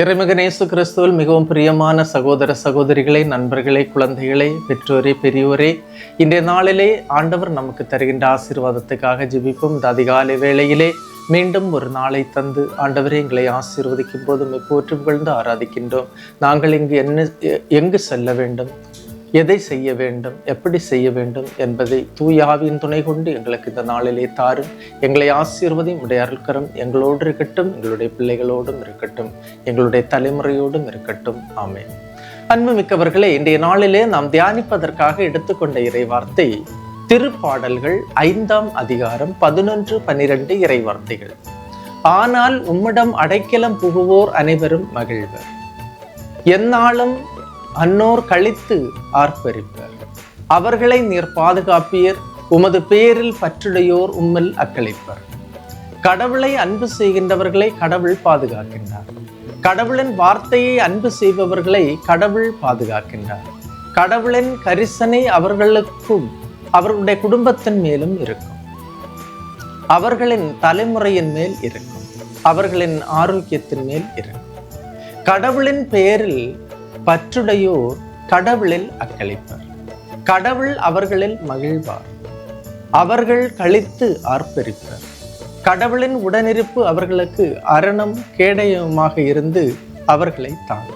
இறைமகனேசு கிறிஸ்துவில் மிகவும் பிரியமான சகோதர சகோதரிகளை நண்பர்களே குழந்தைகளை பெற்றோரே பெரியோரே இன்றைய நாளிலே ஆண்டவர் நமக்கு தருகின்ற ஆசீர்வாதத்துக்காக ஜெபிப்போம். இந்த அதிகாலை வேளையிலே மீண்டும் ஒரு நாளை தந்து ஆண்டவரே எங்களை ஆசீர்வதிக்கும் போது போற்று புகழ்ந்து ஆராதிக்கின்றோம். நாங்கள் இங்கு என்ன எங்கு செல்ல வேண்டும்? எதை செய்ய வேண்டும் எப்படி செய்ய வேண்டும் என்பதை தூயாவின் துணை கொண்டு எங்களுக்கு இந்த நாளிலே தாரும் எங்களை ஆசீர்வதையும் உடைய அருள்கரம் எங்களோடு இருக்கட்டும் எங்களுடைய பிள்ளைகளோடும் இருக்கட்டும் எங்களுடைய தலைமுறையோடும் இருக்கட்டும். ஆமென். அன்புமிக்கவர்களே இன்றைய நாளிலே நாம் தியானிப்பதற்காக எடுத்துக்கொண்ட இறைவார்த்தை திருப்பாடல்கள் ஐந்தாம் அதிகாரம் பதினொன்று பன்னிரண்டு இறைவார்த்தைகள். ஆனால் உம்மிடம் அடைக்கலம் புகுவோர் அனைவரும் மகிழ்வர். எந்நாளும் அன்னோர் கழித்து ஆர்ப்பரிப்பர். அவர்களை நீர் பாதுகாப்பீர் உமது பேரில் பற்றுடையோர் உம்மில் அக்களிப்பர். கடவுளை அன்பு செய்கின்றவர்களை கடவுள் பாதுகாக்கின்றார். கடவுளின் வார்த்தையை அன்பு செய்பவர்களை கடவுள் பாதுகாக்கின்றார். கடவுளின் கரிசனை அவர்களுக்கும் அவர்களுடைய குடும்பத்தின் மேலும் இருக்கும். அவர்களின் தலைமுறையின் மேல் இருக்கும். அவர்களின் ஆரோக்கியத்தின் மேல் இருக்கும். கடவுளின் பெயரில் பற்றுடையோர் கடவுளில் அக்களிப்பர் கடவுள் அவர்களில் மகிழ்வார். அவர்கள் கழித்து ஆர்ப்பரிப்பர். கடவுளின் உடனிருப்பு அவர்களுக்கு அரணம் கேடயமாக இருந்து அவர்களை தாங்கும்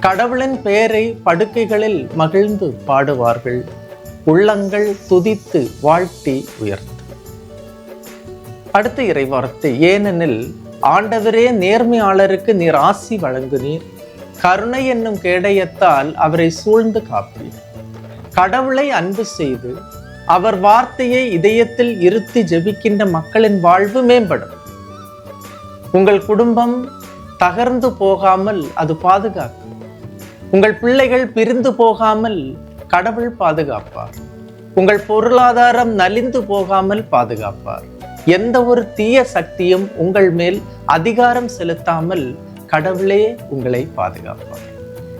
கடவுளின் பெயரை படுக்கைகளில் மகிழ்ந்து பாடுவார்கள். உள்ளங்கள் துதித்து வாழ்த்தி உயர்த்து. அடுத்த இறைவார்த்தை. ஏனெனில் ஆண்டவரே நேர்மையாளருக்கு நீர் ஆசி வழங்குனீர் கருணை என்னும் கேடயத்தால் அவரை சூழ்ந்து காப்பீர். கடவுளை அன்பு செய்து அவர் வார்த்தையை இதயத்தில் இருத்தி ஜெபிக்கின்ற மக்களின் வாழ்வு மேம்படும். உங்கள் குடும்பம் தகர்ந்து போகாமல் அது பாதுகாக்கும். உங்கள் பிள்ளைகள் பிரிந்து போகாமல் கடவுள் பாதுகாப்பார். உங்கள் பொருளாதாரம் நலிந்து போகாமல் பாதுகாப்பார். எந்த ஒரு தீய சக்தியும் உங்கள் மேல் அதிகாரம் செலுத்தாமல் கடவுளே உங்களை பாதுகாப்பார்.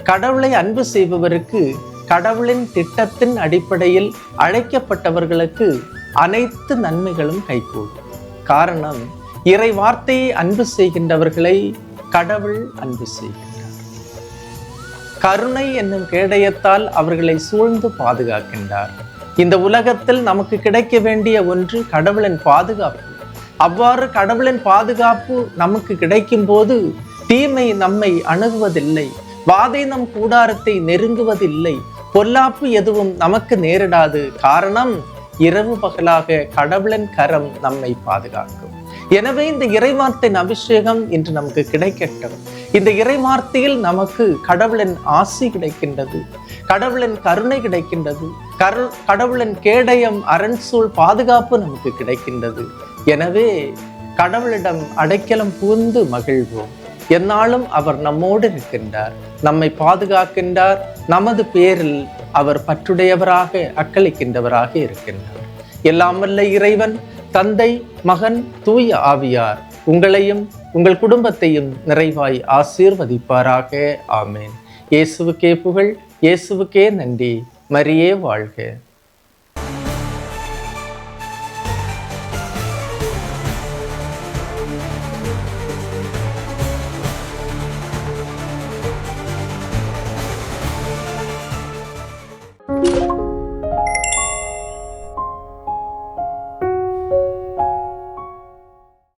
கடவுளை அன்பு செய்பவருக்கு கடவுளின் திட்டத்தின் அடிப்படையில் அழைக்கப்பட்டவர்களுக்கு அனைத்து நன்மைகளும் கைகூடும். காரணம் இறை வார்த்தையை அன்பு செய்கின்றவர்களை கடவுள் அன்பு செய்கின்றார். கருணை என்னும் கேடயத்தால் அவர்களை சூழ்ந்து பாதுகாக்கின்றார். இந்த உலகத்தில் நமக்கு கிடைக்க வேண்டிய ஒன்று கடவுளின் பாதுகாப்பு. அவ்வாறு கடவுளின் பாதுகாப்பு நமக்கு கிடைக்கும் போது தீமை நம்மை அணுகுவதில்லை. வாதை நம் கூடாரத்தை நெருங்குவதில்லை. பொல்லாப்பு எதுவும் நமக்கு நேரிடாது. காரணம் இரவு பகலாக கடவுளின் கரம் நம்மை பாதுகாக்கும். எனவே இந்த இறைவார்த்தையின் அபிஷேகம் இன்று நமக்கு கிடைக்கட்டும். இந்த இறைவார்த்தையில் நமக்கு கடவுளின் ஆசி கிடைக்கின்றது. கடவுளின் கருணை கிடைக்கின்றது. கரு கடவுளின் கேடயம் அரண்சூழ் பாதுகாப்பு நமக்கு கிடைக்கின்றது. எனவே கடவுளிடம் அடைக்கலம் புகுந்து மகிழ்வோம். எந்நாளும் அவர் நம்மோடு இருக்கின்றார் நம்மை பாதுகாக்கின்றார் நமது பேரில் அவர் பற்றுடையவராக அக்களிக்கின்றவராக இருக்கின்றார். எல்லாம் வல்ல இறைவன் தந்தை மகன் தூய ஆவியார் உங்களையும் உங்கள் குடும்பத்தையும் நிறைவாய் ஆசீர்வதிப்பாராக. ஆமேன். இயேசுவுக்கே புகழ் இயேசுவுக்கே நன்றி. மரியே வாழ்க.